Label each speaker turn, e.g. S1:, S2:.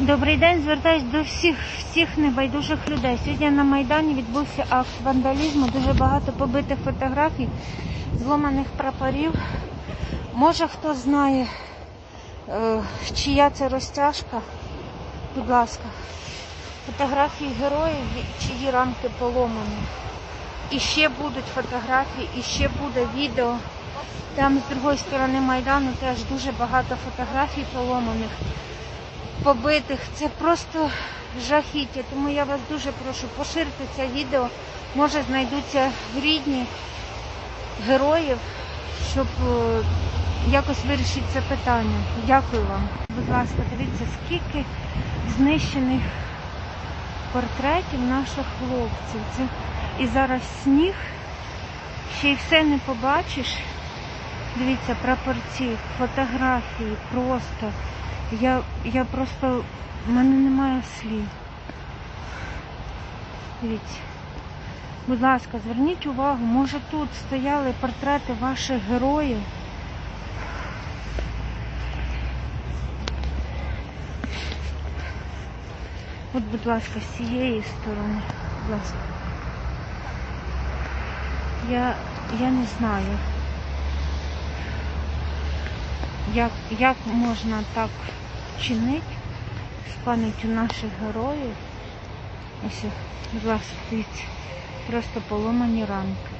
S1: Добрий день, звертаюсь до всіх всіх небайдужих людей. Сьогодні на Майдані відбувся акт вандалізму, дуже багато побитих фотографій, зломаних прапорів. Може хто знає, е, чия це розтяжка? Будь ласка, фотографії героїв, чиї рамки поломані. І ще будуть фотографії, і ще буде відео. Там з другої сторони Майдану теж дуже багато фотографій поломаних побитих. Це просто жахіття. Тому я вас дуже прошу поширити це відео. Може знайдуться рідні героїв, щоб е, якось вирішити це питання. Дякую вам. Будь ласка, дивіться, скільки знищених портретів наших хлопців. Це і зараз сніг, ще й все не побачиш. Дивіться, прапорці, фотографії, просто. Я, я просто, в мене немає слів. Дивіться. Будь ласка, зверніть увагу, може тут стояли портрети ваших героїв. От, будь ласка, з цієї сторони, будь ласка. Я, я не знаю, як, як можна так чинити з пам'яттю наших героїв. Ось, будь ласка, дивіться, просто поломані рамки.